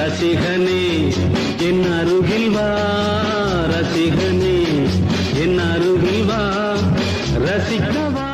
ரசிகனே என் அருகில் வா ரசிகனே என் அருகில் வா ரசிக்கவா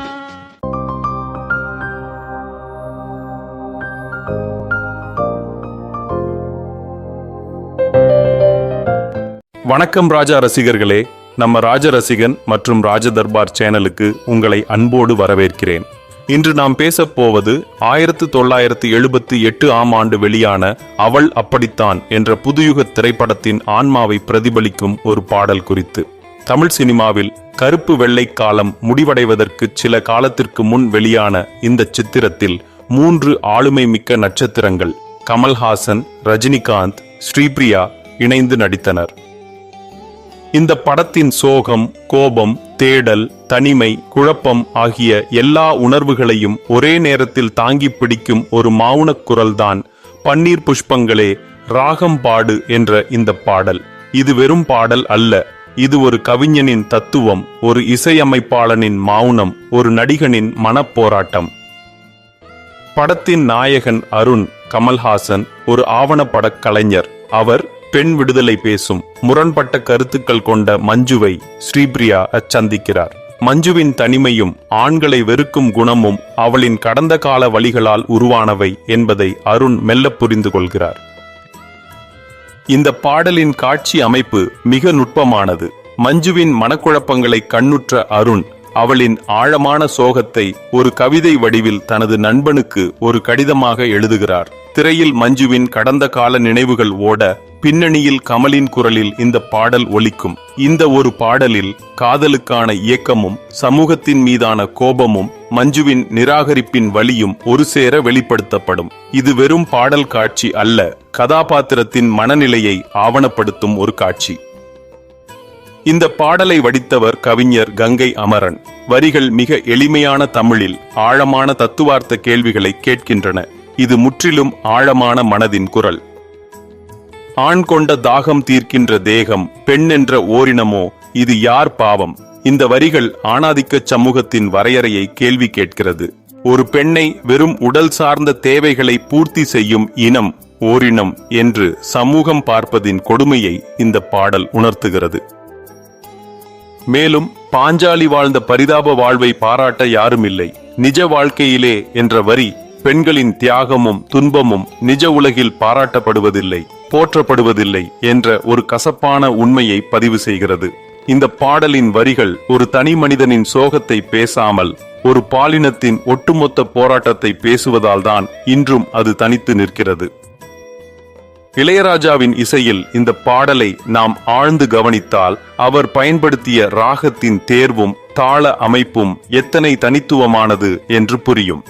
வணக்கம் ராஜா ரசிகர்களே நம்ம ராஜ ரசிகன் மற்றும் ராஜ தர்பார் சேனலுக்கு உங்களை அன்போடு வரவேற்கிறேன். இன்று நாம் பேசப்போவது ஆயிரத்து தொள்ளாயிரத்து எழுபத்தி எட்டு ஆம் ஆண்டு வெளியான அவள் அப்படித்தான் என்ற புதுயுக திரைப்படத்தின் ஆன்மாவை பிரதிபலிக்கும் ஒரு பாடல் குறித்து. தமிழ் சினிமாவில் கருப்பு வெள்ளை காலம் முடிவடைவதற்கு சில காலத்திற்கு முன் வெளியான இந்த சித்திரத்தில் மூன்று ஆளுமை மிக்க நட்சத்திரங்கள் கமல்ஹாசன் ரஜினிகாந்த் ஸ்ரீபிரியா இணைந்து நடித்தனர். இந்த படத்தின் சோகம் கோபம் தேடல் தனிமை குழப்பம் ஆகிய எல்லா உணர்வுகளையும் ஒரே நேரத்தில் தாங்கி பிடிக்கும் ஒரு மௌனக் குரல்தான் பன்னீர் புஷ்பங்களே ராகம் பாடு என்ற இந்த பாடல். இது வெறும் பாடல் அல்ல இது ஒரு கவிஞனின் தத்துவம் ஒரு இசையமைப்பாளனின் மௌனம் ஒரு நடிகனின் மனப்போராட்டம். படத்தின் நாயகன் அருண் கமல்ஹாசன் ஒரு ஆவணப்படக் கலைஞர். அவர் பெண் விடுதலை பேசும் முரண்பட்ட கருத்துக்கள் கொண்ட மஞ்சுவை ஸ்ரீபிரியா அச்சந்திக்கிறார் மஞ்சுவின் தனிமையும் ஆண்களை வெறுக்கும் குணமும் அவளின் கடந்த கால வழிகளால் உருவானவை என்பதை அருண் மெல்ல புரிந்து கொள்கிறார். இந்த பாடலின் காட்சி அமைப்பு மிக நுட்பமானது. மஞ்சுவின் மனக்குழப்பங்களை கண்ணுற்ற அருண் அவளின் ஆழமான சோகத்தை ஒரு கவிதை வடிவில் தனது நண்பனுக்கு ஒரு கடிதமாக எழுதுகிறார். திரையில் மஞ்சுவின் கடந்த கால நினைவுகள் ஓட பின்னணியில் கமலின் குரலில் இந்த பாடல் ஒலிக்கும். இந்த ஒரு பாடலில் காதலுக்கான இயக்கமும் சமூகத்தின் மீதான கோபமும் மஞ்சுவின் நிராகரிப்பின் வழியும் ஒரு சேர வெளிப்படுத்தப்படும். இது வெறும் பாடல் காட்சி அல்ல கதாபாத்திரத்தின் மனநிலையை ஆவணப்படுத்தும் ஒரு காட்சி. இந்த பாடலை வடித்தவர் கவிஞர் கங்கை அமரன். வரிகள் மிக எளிமையான தமிழில் ஆழமான தத்துவார்த்த கேள்விகளை கேட்கின்றன. இது முற்றிலும் ஆழமான மனதின் குரல். ஆண் கொண்ட தாகம் தீர்க்கின்ற தேகம் பெண் என்ற ஓரினமோ இது யார் பாவம்? இந்த வரிகள் ஆணாதிக்க சமூகத்தின் வரையறையை கேள்வி கேட்கிறது. ஒரு பெண்ணை வெறும் உடல் சார்ந்த தேவைகளை பூர்த்தி செய்யும் இனம் ஓரினம் என்று சமூகம் பார்ப்பதின் கொடுமையை இந்த பாடல் உணர்த்துகிறது. மேலும் பாஞ்சாலி வாழ்ந்த பரிதாப வாழ்வை பாராட்ட யாரும் இல்லை நிஜ வாழ்க்கையிலே என்ற வரி பெண்களின் தியாகமும் துன்பமும் நிஜ உலகில் பாராட்டப்படுவதில்லை போற்றப்படுவதில்லை என்ற ஒரு கசப்பான உண்மையை பதிவு செய்கிறது. இந்த பாடலின் வரிகள் ஒரு தனி மனிதனின் சோகத்தை பேசாமல் ஒரு பாலினத்தின் ஒட்டுமொத்த போராட்டத்தை பேசுவதால் தான் இன்றும் அது தனித்து நிற்கிறது. இளையராஜாவின் இசையில் இந்த பாடலை நாம் ஆழ்ந்து கவனித்தால் அவர் பயன்படுத்திய ராகத்தின் தேர்வும் தாள அமைப்பும் எத்தனை தனித்துவமானது என்று புரியும்.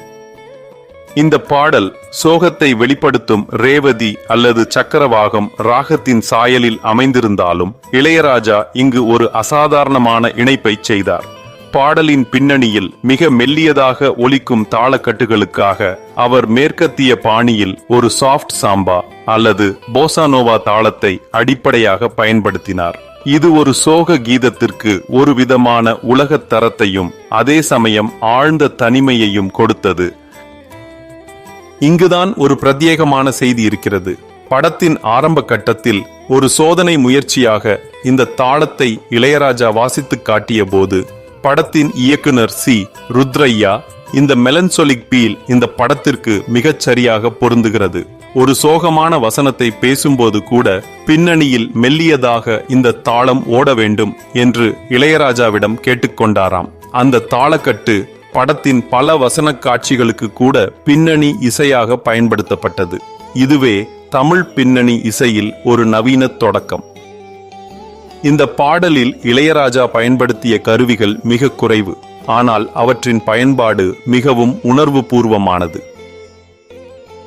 இந்த பாடல் சோகத்தை வெளிப்படுத்தும் ரேவதி அல்லது சக்கரவாகம் ராகத்தின் சாயலில் அமைந்திருந்தாலும் இளையராஜா இங்கு ஒரு அசாதாரணமான இணைப்பை செய்தார். பாடலின் பின்னணியில் மிக மெல்லியதாக ஒலிக்கும் தாளக்கட்டுகளுக்காக அவர் மேற்கத்திய பாணியில் ஒரு சாஃப்ட் சாம்பா அல்லது போசானோவா தாளத்தை அடிப்படையாக பயன்படுத்தினார். இது ஒரு சோக கீதத்திற்கு ஒரு விதமான உலகத் தரத்தையும் அதே சமயம் ஆழ்ந்த தனிமையையும் கொடுத்தது. இங்குதான் ஒரு பிரத்யேகமான செய்தி இருக்கிறது. படத்தின் ஆரம்ப கட்டத்தில் ஒரு சோதனை முயற்சியாக இந்த தாளத்தை இளையராஜா வாசித்துக் காட்டிய போது படத்தின் இயக்குனர் சி. ருத்ரையா இந்த மெலன்சொலிக் பீல் இந்த படத்திற்கு மிகச் சரியாக பொருந்துகிறது. ஒரு சோகமான வசனத்தை பேசும்போது கூட பின்னணியில் மெல்லியதாக இந்த தாளம் ஓட வேண்டும் என்று இளையராஜாவிடம் கேட்டுக்கொண்டாராம். அந்த தாளக்கட்டு படத்தின் பல வசன காட்சிகளுக்கு கூட பின்னணி இசையாக பயன்படுத்தப்பட்டது. இதுவே தமிழ் பின்னணி இசையில் ஒரு நவீன தொடக்கம். இந்த பாடலில் இளையராஜா பயன்படுத்திய கருவிகள் மிக குறைவு. ஆனால் அவற்றின் பயன்பாடு மிகவும் உணர்வு பூர்வமானது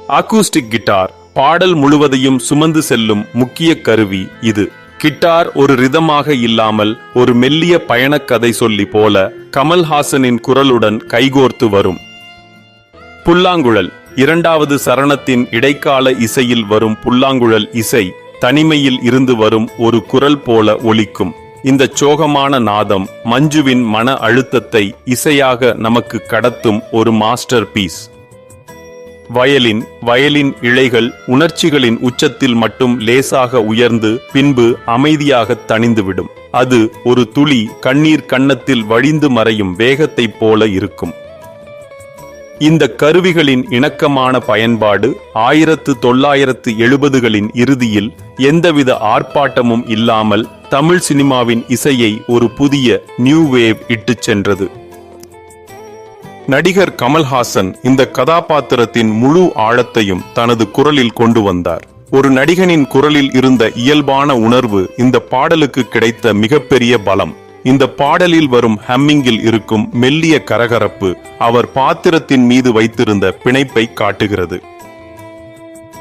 அக்கூஸ்டிக் கிட்டார் பாடல் முழுவதையும் சுமந்து செல்லும் முக்கிய கருவி இது. கிட்டார் ஒரு ரிதமாக இல்லாமல் ஒரு மெல்லிய பயணக் கதை சொல்லி போல கமல்ஹாசனின் குரலுடன் கைகோர்த்து வரும். புல்லாங்குழல் இரண்டாவது சரணத்தின் இடைக்கால இசையில் வரும் புல்லாங்குழல் இசை தனிமையில் இருந்து வரும் ஒரு குரல் போல ஒலிக்கும். இந்த சோகமான நாதம் மஞ்சுவின் மன அழுத்தத்தை இசையாக நமக்கு கடத்தும் ஒரு மாஸ்டர் பீஸ் வயலின் வயலின் இழைகள் உணர்ச்சிகளின் உச்சத்தில் மட்டும் லேசாக உயர்ந்து பின்பு அமைதியாக தணிந்துவிடும். அது ஒரு துளி கண்ணீர் கன்னத்தில் வழிந்து மறையும் வேகத்தைப் போல இருக்கும். இந்த கருவிகளின் இணக்கமான பயன்பாடு ஆயிரத்து தொள்ளாயிரத்து எழுபதுகளின் இறுதியில் எந்தவித ஆர்ப்பாட்டமும் இல்லாமல் தமிழ் சினிமாவின் இசையை ஒரு புதிய நியூ வேவ் இட்டுச் சென்றது. நடிகர் கமல்ஹாசன் இந்த கதாபாத்திரத்தின் முழு ஆழத்தையும் தனது குரலில் கொண்டு வந்தார். ஒரு நடிகனின் குரலில் இருந்த இயல்பான உணர்வு இந்த பாடலுக்கு கிடைத்த மிகப்பெரிய பலம். இந்த பாடலில் வரும் ஹம்மிங்கில் இருக்கும் மெல்லிய கரகரப்பு அவர் பாத்திரத்தின் மீது வைத்திருந்த பிணைப்பை காட்டுகிறது.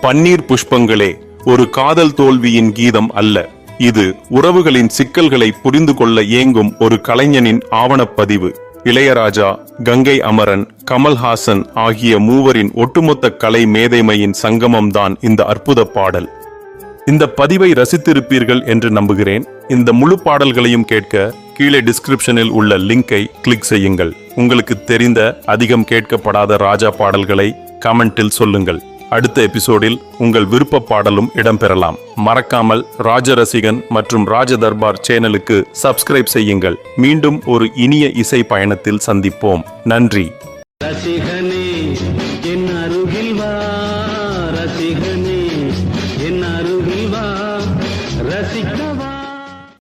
பன்னீர் புஷ்பங்களே ஒரு காதல் தோல்வியின் கீதம் அல்ல. இது உறவுகளின் சிக்கல்களை புரிந்து கொள்ள ஏங்கும் ஒரு கலைஞனின் ஆவணப்பதிவு. இளையராஜா கங்கை அமரன் கமல்ஹாசன் ஆகிய மூவரின் ஒட்டுமொத்த கலை மேதைமையின் சங்கமம்தான் இந்த அற்புத பாடல். இந்த பதிவை ரசித்திருப்பீர்கள் என்று நம்புகிறேன். இந்த முழு பாடல்களையும் கேட்க கீழே டிஸ்கிரிப்ஷனில் உள்ள லிங்கை கிளிக் செய்யுங்கள். உங்களுக்கு தெரிந்த அதிகம் கேட்கப்படாத ராஜா பாடல்களை கமெண்டில் சொல்லுங்கள். அடுத்த எபிசோடில் உங்கள் விருப்ப பாடலும் இடம்பெறலாம். மறக்காமல் ராஜரசிகன் மற்றும் ராஜதர்பார் சேனலுக்கு சப்ஸ்கிரைப் செய்யுங்கள். மீண்டும் ஒரு இனிய இசை பயணத்தில் சந்திப்போம். நன்றி. ரசிகனே